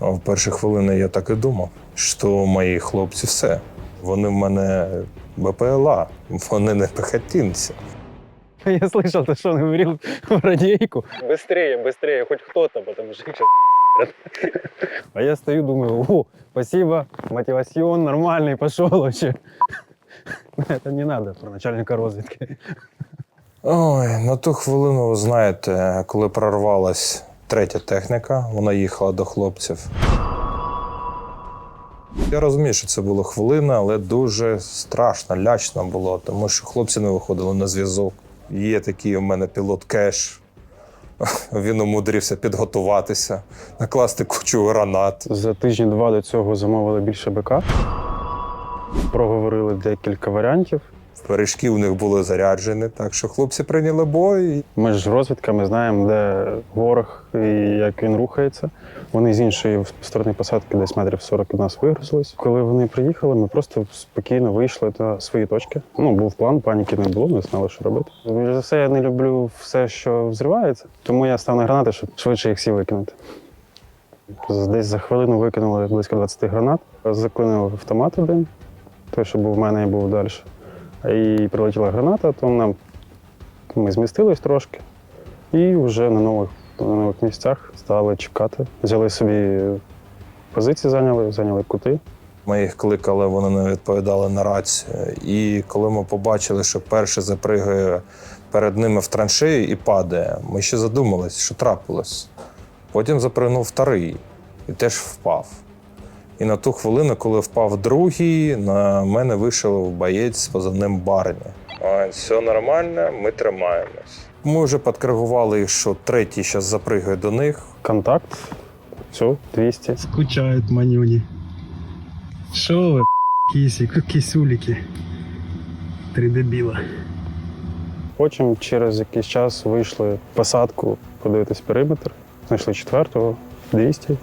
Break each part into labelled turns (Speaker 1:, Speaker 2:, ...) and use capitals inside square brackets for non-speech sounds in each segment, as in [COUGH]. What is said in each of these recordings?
Speaker 1: А в перші хвилини я так і думав, що мої хлопці все. Вони в мене БПЛА, вони не пехотинці. [LAUGHS]
Speaker 2: Я слышал, ты что, говорил [LAUGHS] в радейку. Быстрее, быстрее, хоть кто-то, потому что сейчас [LAUGHS] А я стою, думаю, о, спасибо, мотивацион нормальный, пошел вообще. Но Это не надо про начальника розвідки.
Speaker 1: Ой, на ту хвилину, ви знаєте, коли прорвалась третя техніка, вона їхала до хлопців. Я розумію, що це була хвилина, але дуже страшно, лячно було, тому що хлопці не виходили на зв'язок. Є такий у мене пілот кеш. [LAUGHS] Він умудрився підготуватися, накласти кучу гранат.
Speaker 2: За тижні-два до цього замовили більше БК. Проговорили декілька варіантів.
Speaker 1: Пиріжки у них були заряджені, так що хлопці прийняли бой.
Speaker 2: Ми ж розвідка, ми знаємо, де ворог і як він рухається. Вони з іншої сторони посадки, десь метрів 40 від нас вигрузились. Коли вони приїхали, ми просто спокійно вийшли на свої точки. Ну, був план, паніки не було, ми знали, що робити. За все, я не люблю все, що взривається, тому я став на гранати, щоб швидше їх всі викинути. Десь за хвилину викинули близько 20 гранат, заклинив автомат один, той, що був в мене і був далі. І прилетіла граната, то нам ми змістились трошки і вже на нових, на нових місцях стали чекати. Взяли собі позиції, зайняли, зайняли кути.
Speaker 1: Ми їх кликали, вони не відповідали на рацію. І коли ми побачили, що перший запригає перед ними в траншею і падає, ми ще задумались, що трапилось. Потім запригнув вторий і теж впав. І на ту хвилину, коли впав другий, на мене вийшов боєць з позивним Барні. Ой, все нормально, ми тримаємось. Ми вже підкоригували, що третій зараз запригає до них.
Speaker 2: Контакт. Все, 200.
Speaker 3: Скучают манюни. Шо вы, киси, кисюлики? Три дебіла.
Speaker 2: Потім через якийсь час вийшли в посадку подивитись периметр. Знайшли четвертого, 200.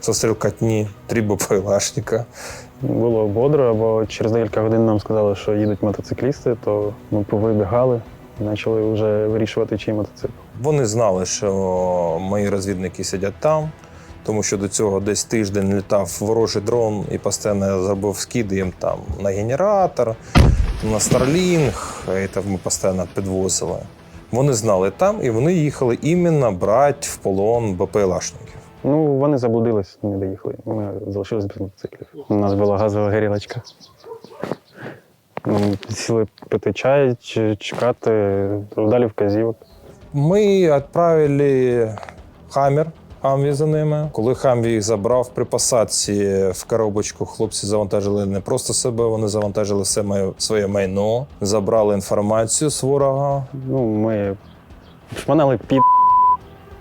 Speaker 1: Це стрілкатні, три БПЛАшника.
Speaker 2: Було бодро, бо через декілька годин нам сказали, що їдуть мотоциклісти, то ми повибігали і почали вже вирішувати, чий мотоцикл.
Speaker 1: Вони знали, що мої розвідники сидять там, тому що до цього десь тиждень літав ворожий дрон і постійно зробив скиди їм там на генератор, на Starlink, і там ми постійно підвозили. Вони знали там, і вони їхали іменно брати в полон БПЛАшників.
Speaker 2: Ну, вони заблудились, не доїхали. Ми залишились без мотоциклів. У нас була газова горілочка. Ми сіли пити чай, чекати, далі вказівок.
Speaker 1: Ми відправили хаммер. Хамві за ними. Коли Хамві їх забрав при посадці в коробочку, хлопці завантажили не просто себе, вони завантажили все моє своє майно, забрали інформацію з ворога.
Speaker 2: Ну, ми шманали під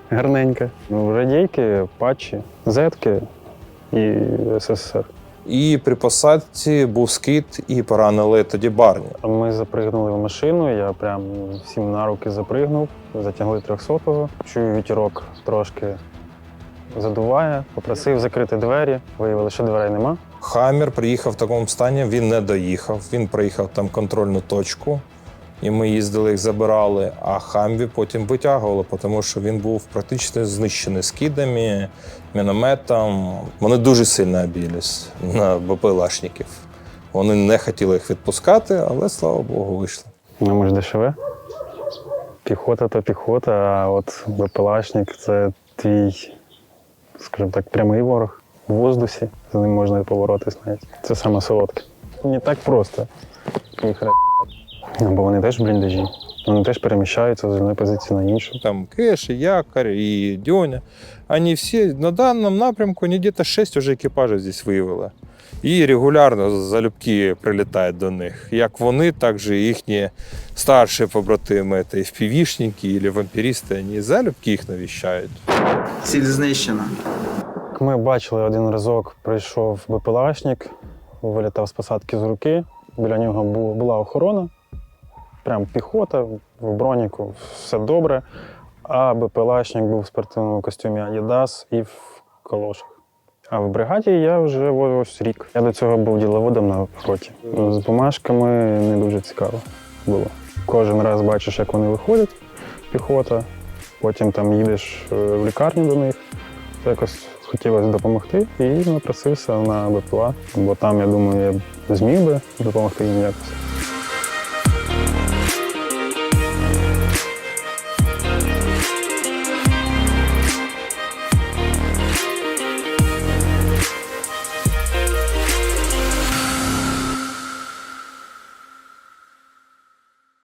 Speaker 2: гарненько. Ну, радійки, патчі, зетки і СССР.
Speaker 1: І при посадці був скид і поранили тоді барні.
Speaker 2: Ми запригнули в машину, я прям всім на руки запригнув, затягли 300-го. Чую вітерок трошки задуває, попросив закрити двері, виявили, що дверей нема.
Speaker 1: Хаммер приїхав в такому стані, він не доїхав. Він проїхав там контрольну точку, і ми їздили, їх забирали. А Хамві потім витягували, тому що він був практично знищений скидами, мінометом. Вони дуже сильно обілись на БПЛАшників. Вони не хотіли їх відпускати, але слава Богу, вийшли.
Speaker 2: Ну, ми ж дешеве. Піхота то піхота, а от БПЛАшник це твій, скажімо так, прямий ворог в воздусі. За ним можна і поворотись навіть. Це саме солодке. Не так просто. Ре- Бо вони теж в бліндажі. Вони теж переміщаються з одної позиції на іншу.
Speaker 1: Там Кеш, і Якорь, і Дьоня. Вони всі на даному напрямку, вони десь 6 вже екіпажів здесь виявили. І регулярно залюбки прилітають до них. Як вони, так же і їхні старші побратими, це FPV-шники або вампіристи, вони залюбки їх навіщають.
Speaker 4: Ціль знищена.
Speaker 2: Як Ми бачили один разок, прийшов БПЛАшник, вилітав з посадки з руки. Біля нього була охорона, прям піхота в броніку, все добре. А БПЛАшник був в спортивному костюмі Adidas і в калошах. А в бригаді я вже ось рік. Я до цього був діловодом на фроті. З бумажками не дуже цікаво було. Кожен раз бачиш, як вони виходять, піхота, потім там їдеш е, в лікарню до них. Якось хотілося допомогти і напросився на БПЛА, бо там, я думаю, я зміг би допомогти їм якось.